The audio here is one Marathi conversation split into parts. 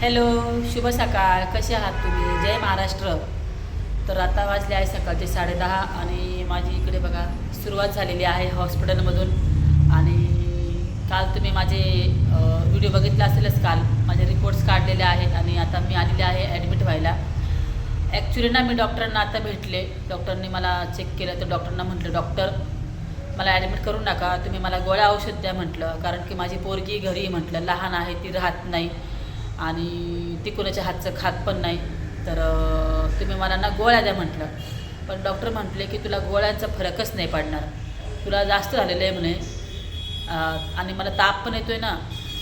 हॅलो शुभ सकाळ. कसे आहात तुम्ही? जय महाराष्ट्र. तर आता वाजले आहे सकाळचे साडेदहा आणि माझी इकडे बघा सुरुवात झालेली आहे हॉस्पिटलमधून. आणि काल तुम्ही माझे व्हिडिओ बघितला असेलच काल. माझे रिपोर्ट्स काढलेले आहेत आणि आता मी आलेले आहे ॲडमिट व्हायला. ॲक्च्युली ना मी डॉक्टरांना आता भेटले. डॉक्टरनी मला चेक केलं तर डॉक्टरांना म्हटलं डॉक्टर मला ॲडमिट करू नका. तुम्ही मला गोळ्या औषध द्या म्हटलं. कारण की माझी पोरगी घरी म्हटलं. लहान आहे ती राहत नाही. आणि ती कोणाच्या हातचं खात पण नाही. तर तुम्ही मला ना गोळ्या द्या म्हटलं. पण डॉक्टर म्हटले की तुला गोळ्यांचा फरकच नाही पडणार. तुला जास्त झालेलं आहे म्हणे. आणि मला ताप पण येतो आहे ना.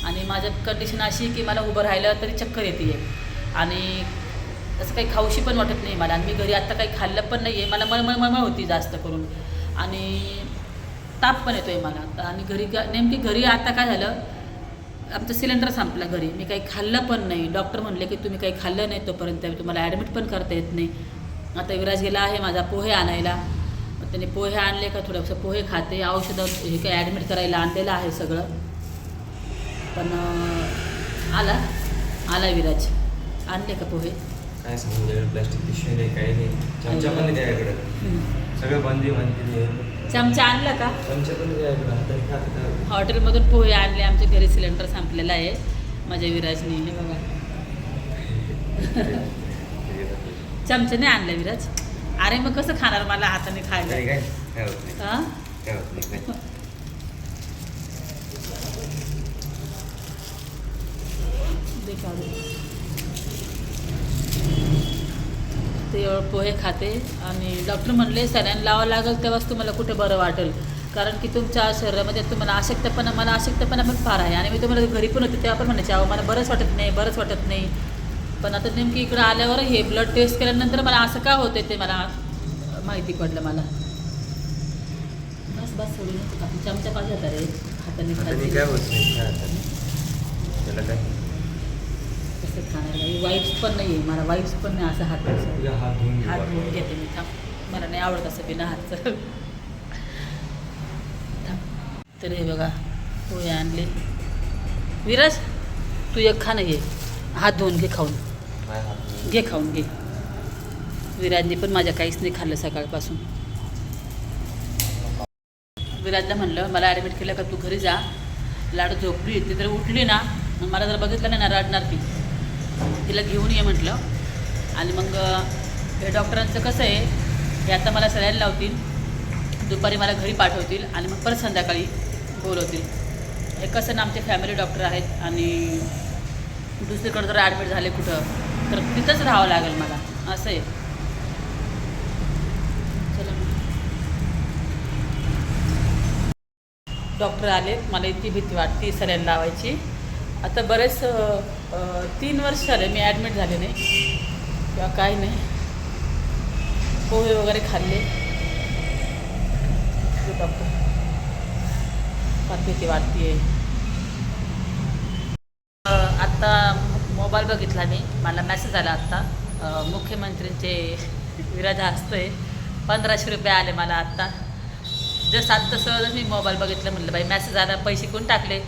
आणि माझं कंडिशन अशी की मला उभं राहिलं तरी चक्कर येते आहे आणि असं काही खाऊशी पण वाटत नाही मला. आणि मी घरी आत्ता काही खाल्लं पण नाही आहे मला मळमळ मळमळ होती जास्त करून. आणि ताप पण येतो आहे मला. आणि घरी नेमकी घरी आता काय झालं? आमचं सिलेंडर संपला घरी. मी काही खाल्लं पण नाही. डॉक्टर म्हणले की तुम्ही काही खाल्लं नाही तोपर्यंत तुम्हाला ॲडमिट पण करता येत नाही. आता विराज गेला आहे माझा पोहे आणायला. मग त्याने पोहे आणले का थोडंसं पोहे खाते. औषधं हे काही ॲडमिट करायला आणलेलं आहे सगळं. पण आला. आला विराज आणले का पोहे? काय सांगू? प्लास्टिक पिशवी नाही काही नाही. चमचा पण नाही त्याकडे हम्म. सगळं बंदी म्हणते चमचा आणला का. हॉटेलमधून पोहे आणले आमच्या घरी सिलेंडर संपलेला आहे. माझ्या विराजने हे बघा. चमचा नाही आणला विराज. अरे मग कसं खाणार मला हाताने खायला? काय काय होत नाही हा? काय होत नाही काय दे काढून. ते पोहे खाते आणि डॉक्टर म्हणले सलाईन लावावं लागेल तेव्हाच तुम्हाला कुठे बरं वाटेल. कारण की तुमच्या शरीरामध्ये तुम्हाला अशक्तपणा मला अशक्तपणा पण फार आहे. आणि मी तुम्हाला घरी पण होते तेव्हा पण म्हणायचे अहो मला बरंच वाटत नाही बरंच वाटत नाही. पण आता नेमकी इकडं आल्यावर हे ब्लड टेस्ट केल्यानंतर मला असं का होते ते मला माहिती पडलं मला. बस बस सोडून चमचा पाहिजे होता रे? हाताने. काय होत नाही त्याला काय? कसं खाणार वाईप्स पण नाही आहे मला वाईप्स पण नाही असं हात हात धुवून घे घेते मी. थांब. मला नाही आवडत असं बिना हातचं थांब. तर हे बघा पोहे आणले. विराज तू एक खा नाही हात धुवून घे खाऊन. घे खाऊन घे. विराजने पण माझ्या काहीच नाही खाल्लं सकाळपासून. विराजला म्हणलं मला ॲडमिट केलं का तू घरी जा. लाडू झोपली ती तर उठली ना. मला जर बघितलं नाही ना रडणार ती. तिला घेऊन ये म्हटलं. आणि मग हे डॉक्टरांचं कसं आहे हे आता मला सलाईन लावतील. दुपारी मला घरी पाठवतील आणि मग परत संध्याकाळी बोलवतील. हे कसं ना आमचे फॅमिली डॉक्टर आहेत आणि दुसरीकडं जर ॲडमिट झाले कुठं तर तिथंच राहावं लागेल मला. असं आहे. चला डॉक्टर आले मला इतकी भीती वाटते सलाईन लावायची. आता बरेच तीन वर्ष झाले मी ॲडमिट झाले नाही. किंवा काही नाही. पोहे वगैरे खाल्ले. डॉक्टर फार भीती आहे आत्ता मोबाईल बघितला मी. मला मेसेज आला आत्ता मुख्यमंत्रींचे मुख्यमंत्र्यांचे विराज पंधराशे रुपये आले मला आत्ता जस्ट आत्ता सहज मी मोबाईल बघितलं म्हटलं बाई मेसेज आला पैसे कोण टाकले?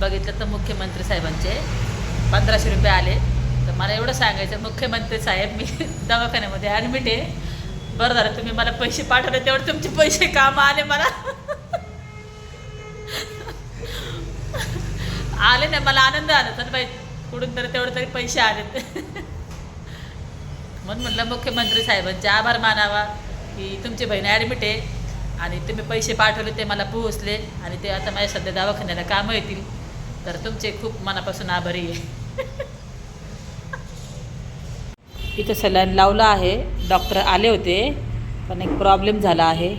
बघितलं तर मुख्यमंत्री साहेबांचे पंधराशे रुपये आले. तर मला एवढं सांगायचं मुख्यमंत्री साहेब मी दवाखान्यामध्ये ॲडमिट आहे. बरं झालं तुम्ही मला पैसे पाठवले तेवढे तुमचे पैसे काम आले मला. आले नाही मला आनंद आला. तर बाई कुठून तरी तेवढे तरी पैसे आले म्हणून म्हटलं मुख्यमंत्री साहेबांचे आभार मानावा की तुमची बहीण ॲडमिट आहे आणि तुम्ही पैसे पाठवले ते मला पोहोचले आणि ते आता माझ्या सध्या दवाखान्याला कामं येतील. तर तुमचे खूप मनापासून आभारी आहे. इथं सलाईन लावलं आहे. डॉक्टर आले होते पण एक प्रॉब्लेम झाला आहे.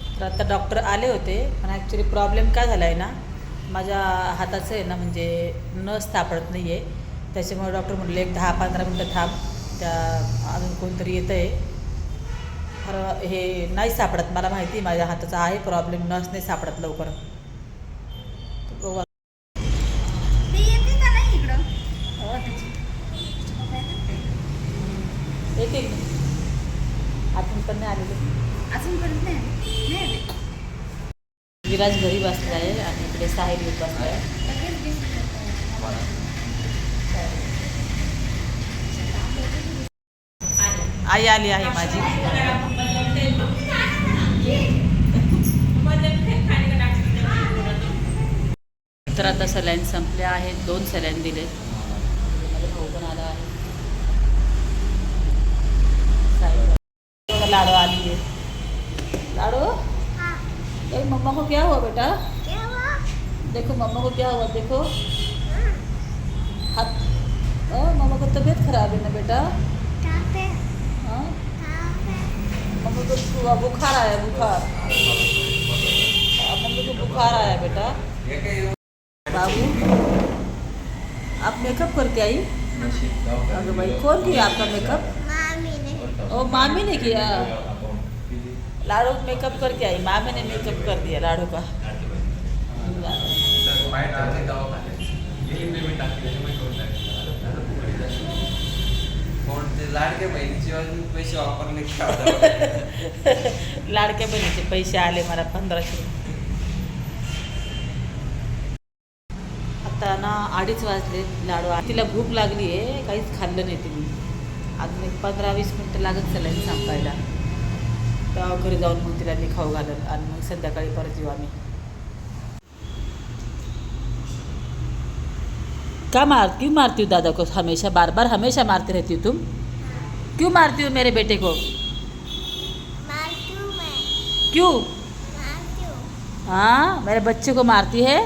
तर आता डॉक्टर आले होते पण ॲक्च्युली प्रॉब्लेम काय झाला आहे ना माझ्या हाताचं आहे ना म्हणजे नस सापडत नाही आहे त्याच्यामुळे डॉक्टर म्हटले एक दहा पंधरा मिनटं थांब त्या अजून कोणतरी येतं आहे खरं हे नाही सापडत मला माहिती माझ्या हाताचा आहे प्रॉब्लेम नस नाही सापडत लवकर. एक अजून पण नाही आलेले. नाही आले. विराज घरी बसला आहे आणि इकडे साहेब येत बसला आहे. आई आली आहे माझी. तर आता सलाईन संपल्या आहेत. दोन सलाईन दिले माझा भाऊ पण आला आहे. लाडू आली है लाडू? ए मम्मा को क्या हुआ बेटा? क्या हुआ? देखो मम्मा को क्या हुआ देखो। हाथ ओ, मम्मा को तबीयत खराब है ना बेटा? हाँ। मम्मी को बु- बुखार आया बुखार। हाँ, मम्मी को बुखार आया बेटा। बाबू आप मेकअप करके आई? अरे भाई कौन किया आपका मेकअप ओ मामी ने किया? लाडू मेकअप करके आई। मामी ने मेकअप कर दिया लाडू का। लाडके बहिणीचे पैसे वापरले लाडक्या बहिणीचे पैसे आले मला पंधराशे आता ना अडीच वाजले लाडू तिला भूक लागली आहे काहीच खाल्लं नाही तिने. अजून एक पंधरा वीस मिनटं लागत सलाईन संपायला. तेव्हा घरी जाऊन मग तिला मी खाऊ घालत आणि मग संध्याकाळी परत येऊ आम्ही. क्या मार क्यों मारती हूँ दादा को हमेशा? बार बार हमेशा मारती रहती हो तुम? क्यों मारती हो मेरे बेटे को? क्यों? हाँ मेरे बच्चे को मारती है?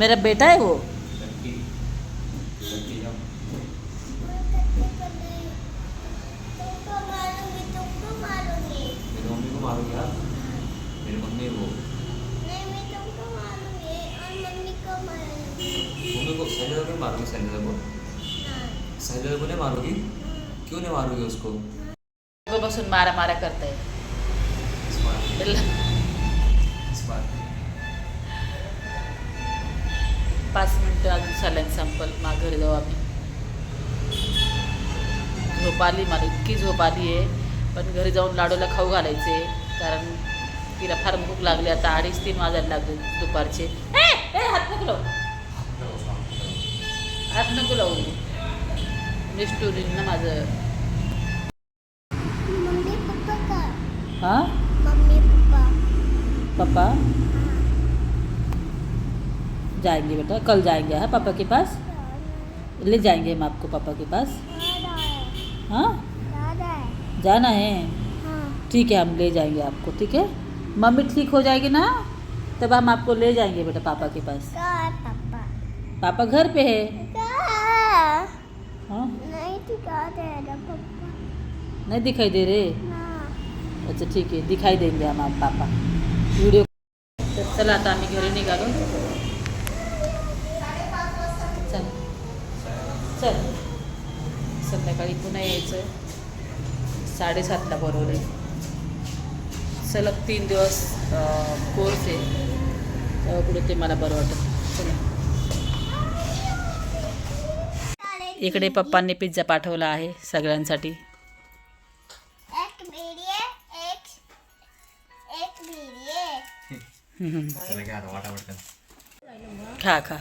मेरा बेटा है वो मेरी मम्मी को मारूंगा मेरी मम्मी वो मम्मी को शैलेंद्र को मारूंगी शैलेंद्र को? शैलेंद्र को नहीं मारूंगी? क्यों नहीं मारूंगी उसको? बसून मारा मारा करताय पाच मिनटं अजून सलाईन संपल मग घरी जाऊ आम्ही. झोप आली मला इतकी झोप आली आहे. पण घरी जाऊन लाडूला खाऊ घालायचे कारण तिला फार भूक लागली. आता अडीच तीन वाजायला लागले दुपारचे. हात नको हात नको लावू निष्ठुरीन ना माझं. हाँ? पापा जाएँगे बेटा कल जाएँगे हाँ पापा के पास? ले जाएँगे हम आपको पापा के पास। हाँ जाना है? ठीक है हम ले जाएँगे आपको ठीक है? मम्मी ठीक हो जाएगी ना? तब हम आपको ले जाएँगे बेटा पापा के पास। पापा? घर पे है। हाँ? नहीं दिखाई दे रहे अच्छा ठीक आहे. दिखाई देंगे हम आप पापा. व्हिडिओ तर चला आता आम्ही घरी निघालो. चल. चल. संध्याकाळी पुन्हा यायचं. साडेसातला बरोबर सलग तीन दिवस कोर्स आहे. कुठे ते मला बरं वाटत. चला. इकडे पप्पांनी पिझ्झा पाठवला आहे सगळ्यांसाठी. खा खा.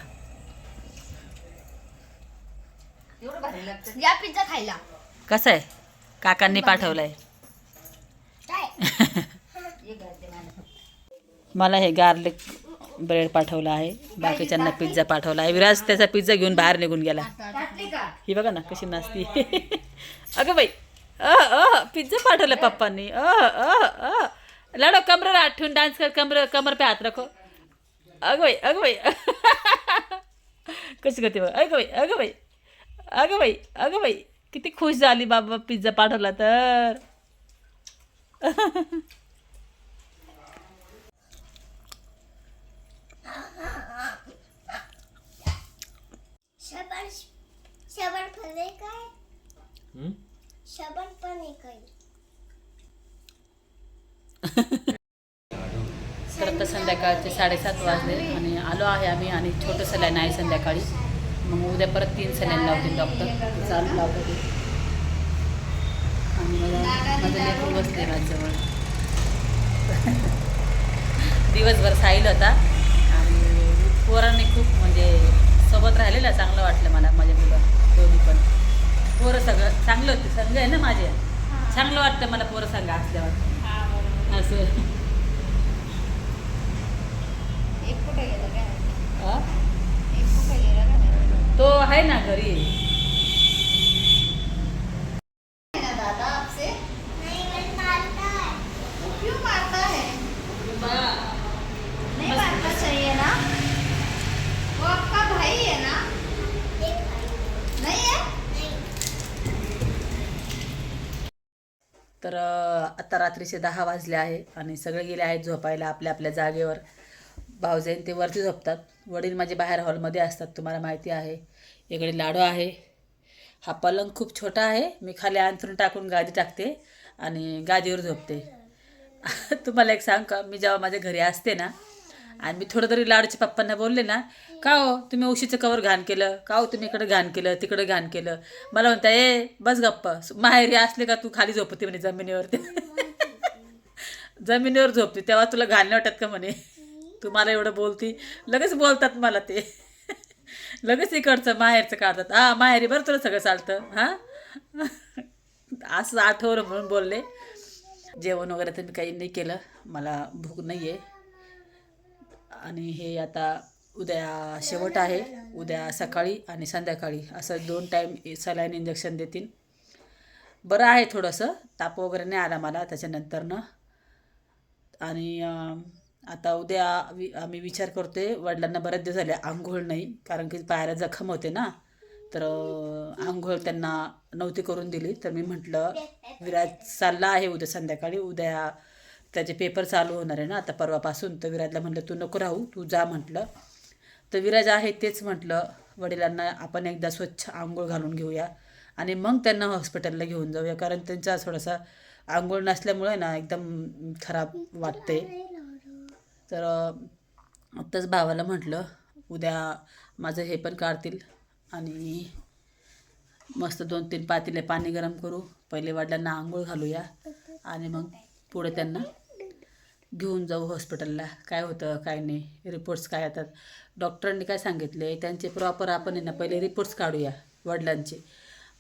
या पिझ्झा खायला. कसं आहे? काकांनी पाठवलंय. काय? मला हे गार्लिक ब्रेड पाठवलं आहे. बाकीच्यांना पिझ्झा पाठवला आहे. विराज त्याचा पिझ्झा घेऊन बाहेर निघून गेला. ही बघा ना कशी नाचती अगं बाई अ अ पिझ्झा पाठवलं पप्पांनी अ अ अ लाडो कमर आठवून ठेवून डान्स कर कमर कमर पे हात रखो अगं बाई अगं बाई कशी करते बघ अगं बाई अगं बाई अगं बाई अगं बाई किती खुश झाली बाबा पिझ्झा पाठवला तर शबन फले काय हम्म? शबन पण आहे. काय तर आता संध्याकाळचे साडेसात वाजले आणि आलो आहे आम्ही आणि छोटं सलाईन आहे संध्याकाळी. मग उद्या परत तीन सलाईन लावतील डॉक्टर चालू लावतात ते. आणि मला माझं लेकरू बसले माझ्याजवळ. दिवसभर साईल होता. आणि पोरांनी खूप म्हणजे सोबत राहिलेला चांगलं वाटलं मला माझ्या मुलं दोन्ही पण. पोरं सगळं चांगलं होते. संघ आहे ना माझे? चांगलं वाटतं मला पोरं संघ असल्यावर. असं. तो आहे ना घरी ना दादा आपसे नहीं मैं मारता है क्यों मारता है नहीं मारना चाहिए ना वो आपका भाई है ना नहीं है तर आत्ता आता रात्रीचे दहा वाजले आहे आणि सगळे गेले आहेत झोपायला आपल्या आपल्या जागेवर. भाऊजाईन ते वरती झोपतात. वडील माझे बाहेर हॉलमध्ये असतात तुम्हाला माहिती आहे. इकडे लाडू आहे. हा पलंग खूप छोटा आहे. मी खाली अंथरून टाकून गादी टाकते आणि गादीवर झोपते. तुम्हाला एक सांग का मी जेव्हा माझ्या घरी असते ना आणि मी थोडं तरी लाडूच्या पप्पांना बोलले ना का हो तुम्ही उशीचं कवर घाण केलं? का हो तुम्ही इकडं घाण केलं तिकडं घाण केलं? मला म्हणता ए बस गप्प. माहेरी असले का तू खाली झोपते म्हणे जमिनीवरती जमिनीवर झोपते तेव्हा तुला घाण नाही वाटत का म्हणे? तू मला एवढं बोलती. लगेच बोलतात मला ते. लगेच इकडचं माहेरचं काढतात. हा माहेरी बरं तुला सगळं चालतं. हां? असं आठवलं म्हणून बोलले. जेवण वगैरे तर मी काही नाही केलं. मला भूक नाही आहे आणि हे आता उद्या शेवट आहे. उद्या सकाळी आणि संध्याकाळी असं दोन टाईम सलाईन इंजेक्शन देतील. बरं आहे थोडंसं. ताप वगैरे नाही आला मला त्याच्यानंतरनं. आणि आता उद्या वि आम्ही विचार करतोय. वडिलांना बरेच दिवस झाले आंघोळ नाही. कारण की पायाला जखम होते ना. तर आंघोळ त्यांना नव्हती करून दिली. तर मी म्हटलं विराज चालला आहे उद्या संध्याकाळी. उद्या त्याचे पेपर चालू होणार आहे ना आता परवापासून. तर विराजला म्हटलं तू नको राहू तू जा म्हटलं. तर विराज आहे तेच म्हटलं वडिलांना आपण एकदा स्वच्छ आंघोळ घालून घेऊया आणि मग त्यांना हॉस्पिटलला घेऊन जाऊया. कारण त्यांचा थोडासा आंघोळ नसल्यामुळे ना एकदम खराब वाटते. तर आत्ताच भावाला म्हटलं उद्या माझं हे पण काढतील आणि मस्त दोन तीन पातीले पाणी गरम करू. पहिले वडिलांना आंघोळ घालूया आणि मग पुढे त्यांना घेऊन जाऊ हॉस्पिटलला काय होतं काय नाही. रिपोर्ट्स काय येतात? डॉक्टरांनी काय सांगितले त्यांचे प्रॉपर आपण आहे ना पहिले रिपोर्ट्स काढूया वडिलांचे.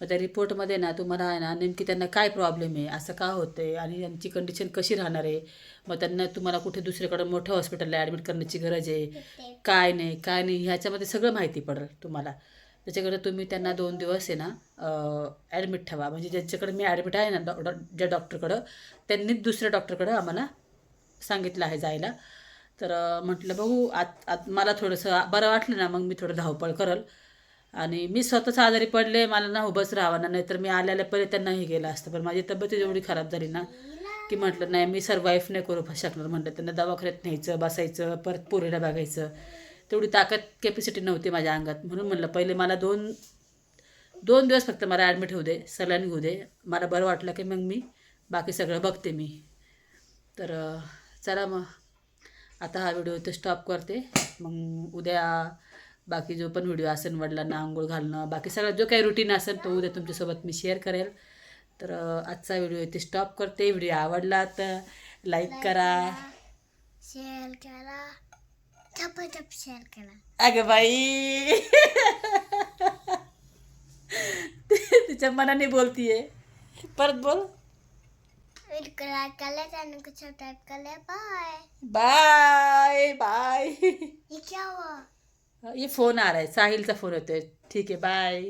मग त्या रिपोर्टमध्ये ना तुम्हाला आहे ना नेमकी त्यांना काय प्रॉब्लेम आहे? असं का होतं आहे आणि त्यांची कंडिशन कशी राहणार आहे? मग त्यांना तुम्हाला कुठे दुसरीकडं मोठ्या हॉस्पिटलला ॲडमिट करण्याची गरज आहे? काय नाही काय नाही ह्याच्यामध्ये सगळं माहिती पडेल तुम्हाला. त्याच्याकडे तुम्ही त्यांना दोन दिवस आहे ना ॲडमिट ठेवा. म्हणजे ज्यांच्याकडे मी ॲडमिट आहे ना डॉ- ज्या डॉक्टरकडं त्यांनीच दुसऱ्या डॉक्टरकडं आम्हाला सांगितलं आहे जायला. तर म्हटलं बघू आत आत मला थोडंसं बरं वाटलं ना मग मी थोडं धावपळ करल. आणि मी स्वतःच आजारी पडले मला ना उभंच राहावं ना नाहीतर मी आल्याला पहिले त्यांना हे गेलं असतं. पण माझी तब्येत एवढी खराब झाली ना की म्हटलं नाही मी सर्वाईफ नाही करू शकणार. म्हटलं त्यांना दवाखान्यात न्यायचं बसायचं परत पोरीला बघायचं. तेवढी ताकद कॅपॅसिटी नव्हती माझ्या अंगात. म्हणून म्हटलं पहिले मला दोन दोन दिवस फक्त मला ॲडमिट होऊ दे सलाईन घेऊ दे. मला बरं वाटलं की मग मी बाकी सगळं बघते मी. तर चला मग. आता हा व्हिडिओ इथे स्टॉप करते. मग उद्या बाकी जो पण व्हिडिओ असेल वडिलांना आंघोळ घालणं बाकी सगळं जो काही रुटीन असेल तो उद्या तुमच्यासोबत मी शेअर करेल. तर आजचा व्हिडिओ इथे स्टॉप करते. व्हिडिओ आवडला तर लाईक करा. शेअर करा झपझप शेअर करा. अगं बाई. तिच्या मनाने बोलतीये. परत बोल. वीडियो को लाइक कर ले चैनल को सब्सक्राइब कर ले बाय बाय बाय ये क्या हुआ ये फोन आ रहा है साहिलचा फोन येतोय ठीक आहे बाय